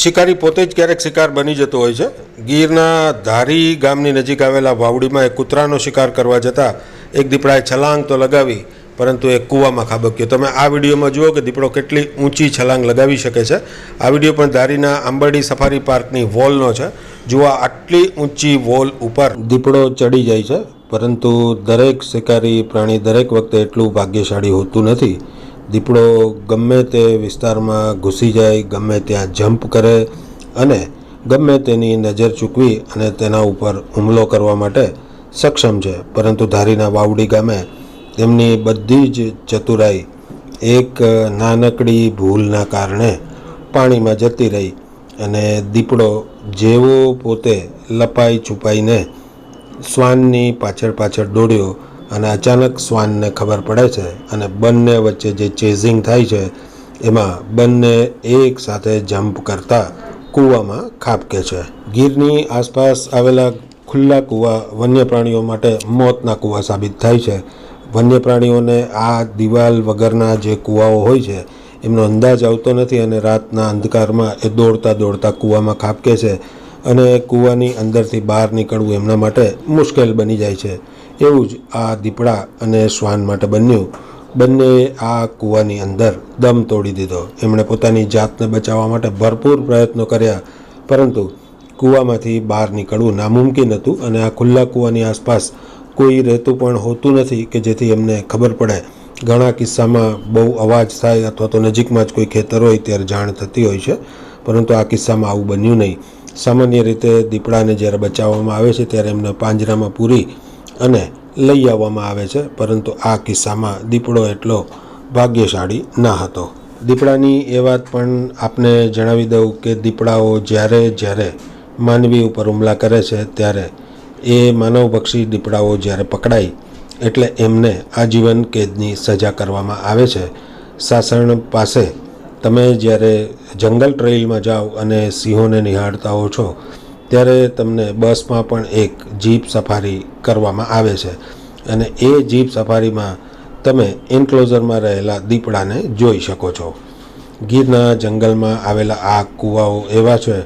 શિકારી પોતે જ ક્યારેક શિકાર બની જતો હોય છે. ગીરના ધારી ગામની નજીક આવેલા વાવડીમાં એક કૂતરાનો શિકાર કરવા જતાં એક દીપડાએ છલાંગ તો લગાવી, પરંતુ એ કૂવામાં ખાબક્યો. તમે આ વિડીયોમાં જુઓ કે દીપડો કેટલી ઊંચી છલાંગ લગાવી શકે છે. આ વીડિયો પણ ધારીના આંબરડી સફારી પાર્કની વોલનો છે. જુઓ આટલી ઊંચી વોલ ઉપર દીપડો ચડી જાય છે, પરંતુ દરેક શિકારી પ્રાણી દરેક વખતે એટલું ભાગ્યશાળી હોતું નથી. દીપડો ગમે તે વિસ્તારમાં ઘૂસી જાય, ગમે ત્યાં જમ્પ કરે અને ગમે તેની નજર ચૂકવી અને તેના ઉપર હુમલો કરવા માટે સક્ષમ છે. પરંતુ ધારીના વાવડી ગામે તેમની બધી જ ચતુરાઈ એક નાનકડી ભૂલના કારણે પાણીમાં જતી રહી અને દીપડો જેવો પોતે લપાઈ છુપાઈને શ્વાનની પાછળ પાછળ દોડ્યો અને અચાનક શ્વાનને ખબર પડે છે અને બંને વચ્ચે જે ચેઝિંગ થાય છે, એમાં બંને એક સાથે જમ્પ કરતા કૂવામાં ખાબકે છે. ગીરની આસપાસ આવેલા ખુલ્લા કૂવા વન્ય પ્રાણીઓ માટે મોતના કૂવા સાબિત થાય છે. વન્ય પ્રાણીઓને આ દિવાલ વગરના જે કૂવાઓ હોય છે, એમનો અંદાજ આવતો નથી અને રાતના અંધકારમાં એ દોડતા દોડતા કૂવામાં ખાબકે છે અને કૂવાની અંદરથી બહાર નીકળવું એમના માટે મુશ્કેલ બની જાય છે. એવું જ આ દીપડા અને શ્વાન માટે બન્યું. બંને આ કૂવાની અંદર દમ તોડી દીધો. એમણે પોતાની જાતને બચાવવા માટે ભરપૂર પ્રયત્નો કર્યા, પરંતુ કૂવામાંથી બહાર નીકળવું નામુમકિન હતું અને આ ખુલ્લા કૂવાની આસપાસ કોઈ રહેતું પણ હોતું નથી કે જેથી એમને ખબર પડે. ઘણા કિસ્સામાં બહુ અવાજ થાય અથવા તો નજીકમાં જ કોઈ ખેતર હોય ત્યારે જાણ થતી હોય છે, પરંતુ આ કિસ્સામાં આવું બન્યું નહીં. સામાન્ય રીતે દીપડાને જ્યારે બચાવવામાં આવે છે ત્યારે એમને પાંજરામાં પૂરી અને લઈ આવવામાં આવે છે, પરંતુ આ કિસ્સામાં દીપડો એટલો ભાગ્યશાળી ના હતો. દીપડાની એ વાત પણ આપને જણાવી દઉં કે દીપડાઓ જ્યારે જ્યારે માનવી ઉપર હુમલા કરે છે, ત્યારે એ માનવભક્ષી દીપડાઓ જ્યારે પકડાય, એટલે એમને આજીવન કેદની સજા કરવામાં આવે છે. સાસણ પાસે તમે જ્યારે જંગલ ટ્રેઇલમાં જાઓ અને સિંહોને નિહાળતા હો છો ત્યારે તમને બસમાં પણ એક જીપ સફારી કરવામાં આવે છે. અને એ જીપ સફારીમાં તમે એન્ક્લોઝરમાં રહેલા દીપડાને જોઈ શકો છો. ગીરના જંગલમાં આવેલા આ કૂવાઓ એવા છે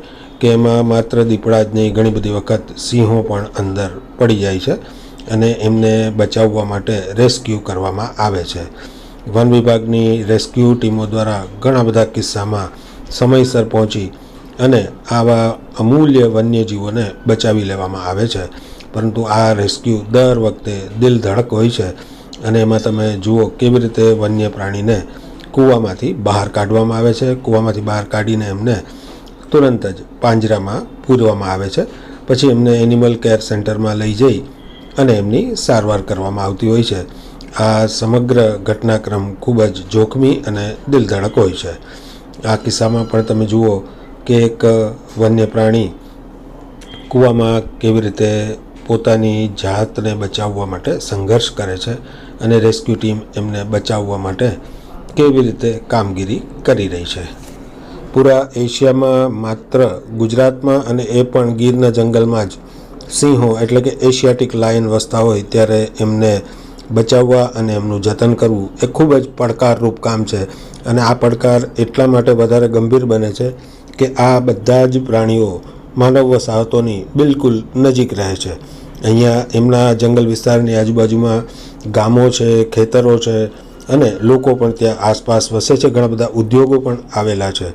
કે એમાં માત્ર દીપડા જ નહીં, ઘણી બધી વખત સિંહો પણ અંદર પડી જાય છે અને એમને બચાવવા માટે રેસ્ક્યુ કરવામાં આવે છે. વન વિભાગની રેસ્ક્યુ ટીમો દ્વારા ઘણા બધા કિસ્સામાં સમયસર પહોંચી અને આવા અમૂલ્ય વન્યજીવોને બચાવી લેવામાં આવે છે. પરંતુ આ રેસ્ક્યુ દર વખતે દિલ ધડક હોય છે અને એમાં તમે જુઓ કેવી રીતે વન્ય પ્રાણીને કૂવામાંથી બહાર કાઢવામાં આવે છે. કૂવામાંથી બહાર કાઢીને એમને તુરંત જ પાંજરામાં પૂરવામાં આવે છે. પછી એમને એનિમલ કેર સેન્ટરમાં લઈ જઈ અને એમની સારવાર કરવામાં આવતી હોય છે. આ સમગ્ર ઘટનાક્રમ ખૂબ જ જોખમી અને દિલધડક હોય છે. આ કિસ્સામાં પણ તમે જુઓ કે એક વન્ય પ્રાણી કૂવામાં કેવી રીતે પોતાની જાતને બચાવવા માટે સંઘર્ષ કરે છે અને રેસ્ક્યુ ટીમ એમને બચાવવા માટે કેવી રીતે કામગીરી કરી રહી છે. પૂરા એશિયામાં માત્ર ગુજરાતમાં અને એ પણ ગીરના જંગલમાં જ સિંહો એટલે કે એશિયાટિક લાયન વસતા હોય ત્યારે એમને બચાવવા અને એમનું જતન કરવું એ ખૂબ જ પડકારરૂપ કામ છે અને આ પડકાર એટલા માટે વધારે ગંભીર બને છે કે આ બધા જ પ્રાણીઓ માનવ વસાહતોની બિલકુલ નજીક રહે છે. અહીંયા એમના જંગલ વિસ્તારની આજુબાજુમાં ગામો છે, ખેતરો છે અને લોકો પણ ત્યાં આસપાસ વસે છે. ઘણા બધા ઉદ્યોગો પણ આવેલા છે.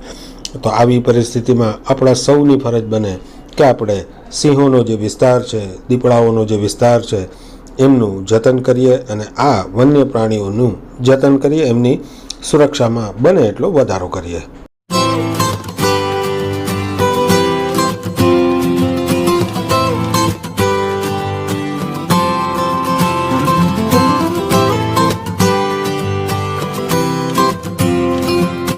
તો આવી પરિસ્થિતિમાં આપણા સૌની ફરજ બને કે આપણે સિંહોનો જે વિસ્તાર છે, દીપડાઓનો જે વિસ્તાર છે, એમનું જતન કરીએ અને આ વન્ય પ્રાણીઓનું જતન કરીએ, એમની સુરક્ષામાં બને એટલો વધારો કરીએ.